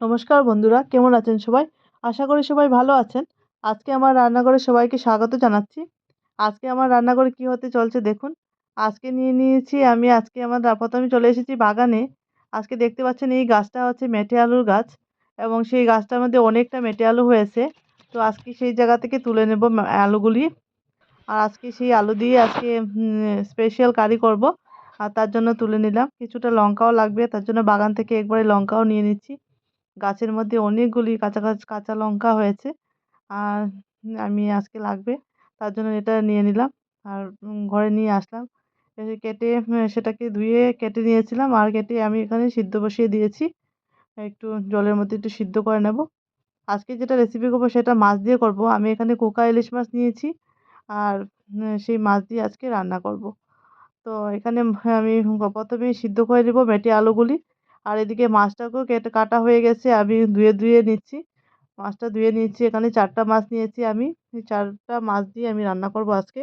নমস্কার বন্ধুরা, কেমন আছেন সবাই? আশা করি সবাই ভালো আছেন। আজকে আমার রান্নাঘরে সবাইকে স্বাগত জানাচ্ছি। আজকে আমার রান্নাঘরে কী হতে চলছে দেখুন। আজকে নিয়ে নিয়েছি আমি, আজকে আমার প্রথমে চলে এসেছি বাগানে। আজকে দেখতে পাচ্ছেন এই গাছটা হচ্ছে মেটে আলুর গাছ এবং সেই গাছটার মধ্যে অনেকটা মেটে আলু হয়েছে। তো আজকে সেই জায়গা থেকে তুলে নেব আলুগুলি। আর আজকে সেই আলু দিয়ে আজকে স্পেশাল কারি করব। আর তার জন্য তুলে নিলাম। কিছুটা লঙ্কাও লাগবে, তার জন্য বাগান থেকে একবারে লঙ্কাও নিয়ে নিচ্ছি। গাছের মধ্যে অনেকগুলি কাঁচা কাঁচা লঙ্কা হয়েছে। আর আমি আজকে লাগবে, তার জন্য এটা নিয়ে নিলাম। আর ঘরে নিয়ে আসলাম। কেটে সেটাকে ধুয়ে কেটে নিয়েছিলাম। আর কেটে আমি এখানে সিদ্ধ বসিয়ে দিয়েছি। একটু জলের মধ্যে একটু সিদ্ধ করে নেব। আজকে যেটা রেসিপি করব সেটা মাছ দিয়ে করব। আমি এখানে কোকা ইলিশ মাছ নিয়েছি। আর সেই মাছ দিয়ে আজকে রান্না করব। তো এখানে আমি প্রথমেই সিদ্ধ করে নেব মেটে আলুগুলি। আর এদিকে মাছটাকেও কেটে, কাটা হয়ে গেছে, আমি ধুয়ে ধুয়ে নিচ্ছি। মাছটা ধুয়ে নিচ্ছি এখানে চারটা মাছ নিয়েছি আমি। চারটা মাছ দিয়ে আমি রান্না করব আজকে।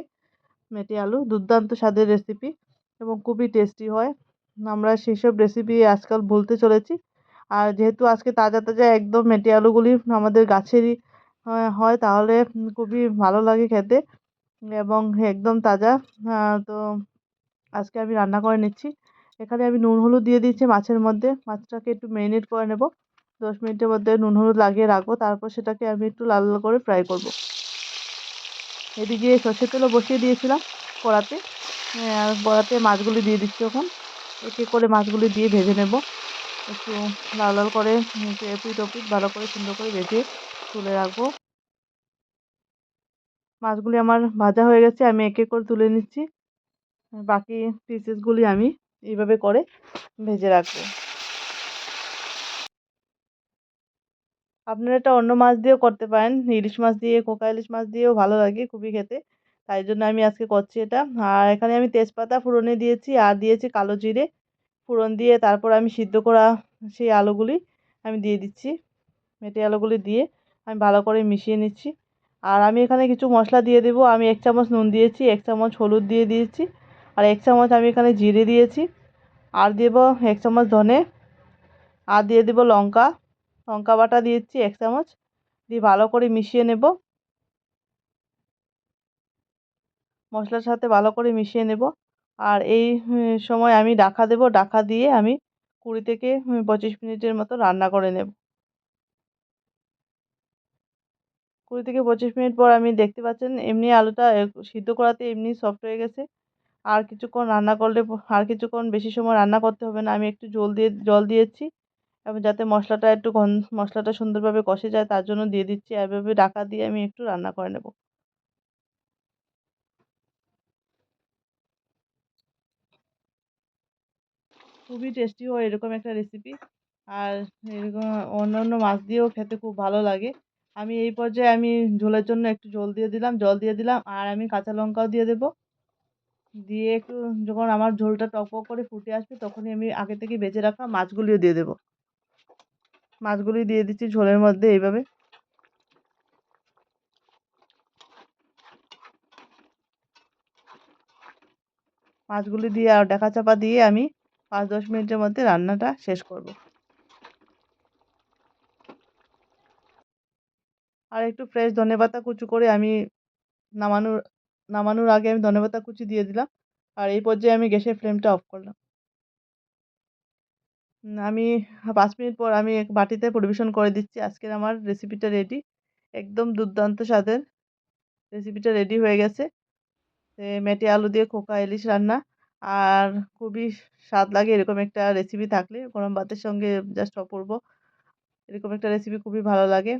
মেটে আলু, দুর্দান্ত স্বাদের রেসিপি এবং খুবই টেস্টি হয়। আমরা সেসব রেসিপি আজকাল ভুলতে চলেছি। আর যেহেতু আজকে তাজা তাজা একদম মেটে আলুগুলি আমাদের গাছেরই হয়, তাহলে খুবই ভালো লাগে খেতে। এবং একদম তাজা তো আজকে আমি রান্না করে নিচ্ছি। এখানে আমি নুন হলুদ দিয়ে দিচ্ছি মাছের মধ্যে। মাছটাকে একটু ম্যারিনেট করে নেব। দশ মিনিটের মধ্যে নুন হলুদ লাগিয়ে রাখব। তারপর সেটাকে আমি একটু লাল লাল করে ফ্রাই করব। এদিকে সর্ষের তেলও বসিয়ে দিয়েছিলাম কড়াতে। আর কড়াতে মাছগুলি দিয়ে দিচ্ছি ওখান একে করে মাছগুলি দিয়ে ভেজে নেব। একটু লাল লাল করে এপিট ওপিট ভালো করে সুন্দর করে ভেজে তুলে রাখব। মাছগুলি আমার ভাজা হয়ে গেছে, আমি একে করে তুলে নিচ্ছি। বাকি পিসেসগুলি আমি এইভাবে করে ভেজে রাখব। আপনারা এটা অন্য মাছ দিয়েও করতে পারেন। ইলিশ মাছ দিয়ে কোকা ইলিশ মাছ দিয়েও ভালো লাগে খুবই খেতে। তাই জন্য আমি আজকে করছি এটা। আর এখানে আমি তেজপাতা ফোড়নে দিয়েছি, আর দিয়েছি কালো জিরে ফোড়ন দিয়ে তারপর আমি সিদ্ধ করা সেই আলুগুলি আমি দিয়ে দিচ্ছি। মেটে আলুগুলি দিয়ে আমি ভালো করে মিশিয়ে নিচ্ছি। আর আমি এখানে কিছু মশলা দিয়ে দেবো। আমি এক চামচ নুন দিয়েছি, এক চামচ হলুদ দিয়ে দিয়েছি। আর এক চামচ আমি এখানে জিরে দিয়েছি। আর দেবো এক চামচ ধনে। আর দিয়ে দেবো লঙ্কা। লঙ্কা বাটা দিয়েছি এক চামচ দিয়ে ভালো করে মিশিয়ে নেব। মশলার সাথে ভালো করে মিশিয়ে নেব। আর এই সময় আমি ডাকা দেব। ডাকা দিয়ে আমি কুড়ি থেকে পঁচিশ মিনিটের মতো রান্না করে নেব। কুড়ি থেকে পঁচিশ মিনিট পর আমি দেখতে পাচ্ছেন এমনি আলুটা সিদ্ধ করাতে এমনি সফট হয়ে গেছে। আর কিছুক্ষণ রান্না করলে আর কিছুক্ষণ বেশি সময় রান্না করতে হবে না। আমি একটু জল দিয়ে, জল দিয়েছি এবং যাতে মশলাটা একটু গন্ধ মশলাটা সুন্দরভাবে কষে যায় তার জন্য দিয়ে দিচ্ছি। এভাবে ঢাকা দিয়ে আমি একটু রান্না করে নেব। খুবই টেস্টি হয় এরকম একটা রেসিপি আর এরকম অন্য অন্য মাছ দিয়েও খেতে খুব ভালো লাগে। আমি এই পর্যায়ে আমি ঝোলের জন্য একটু জল দিয়ে দিলাম, জল দিয়ে দিলাম আর আমি কাঁচা লঙ্কাও দিয়ে দেবো। দিয়ে একটু যখন আমার ঝোলটা টক করে ফুটে আসবে তখনই আমি আগে থেকে বেঁচে রাখা মাছগুলিও দিয়ে দেবো। মাছগুলি দিয়ে দিচ্ছি ঝোলের মধ্যে এইভাবে। মাছগুলি দিয়ে আর ডাকা চাপা দিয়ে আমি পাঁচ দশ মিনিটের মধ্যে রান্নাটা শেষ করব। আর একটু ফ্রেশ ধনেপাতা কুচু করে আমি নামানোর নামানোর আগে আমি ধনেপাতা কুচি দিয়ে দিলাম। আর এই পর্যায়ে আমি গ্যাসের ফ্লেমটা অফ করলাম। আমি পাঁচ মিনিট পর আমি এক বাটিতে পরিবেশন করে দিচ্ছি। আজকের আমার রেসিপিটা রেডি একদম দুর্দান্ত স্বাদের রেসিপিটা রেডি হয়ে গেছে। মেটে আলু দিয়ে খোকা ইলিশ রান্না। আর খুবই স্বাদ লাগে এরকম একটা রেসিপি থাকলে। গরম ভাতের সঙ্গে জাস্ট অপূর্ব। এরকম একটা রেসিপি খুবই ভালো লাগে।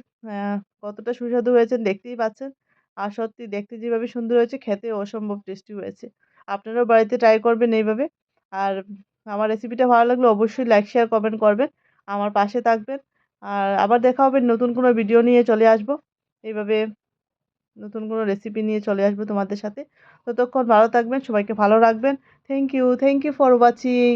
কতটা সুস্বাদু হয়েছেন দেখতেই পাচ্ছেন। আর সত্যি দেখতে যেভাবে সুন্দর হয়েছে খেতে অসম্ভব টেস্টি হয়েছে। আপনারাও বাড়িতে ট্রাই করবেন এইভাবে। আর আমার রেসিপিটা ভালো লাগলে অবশ্যই লাইক শেয়ার কমেন্ট করবেন। আমার পাশে থাকবেন। আর আবার দেখা হবে নতুন কোনো ভিডিও নিয়ে চলে আসব। এইভাবে নতুন কোনো রেসিপি নিয়ে চলে আসব তোমাদের সাথে। ততক্ষণ ভালো থাকবেন, সবাইকে ভালো রাখবেন। Thank you thank you for watching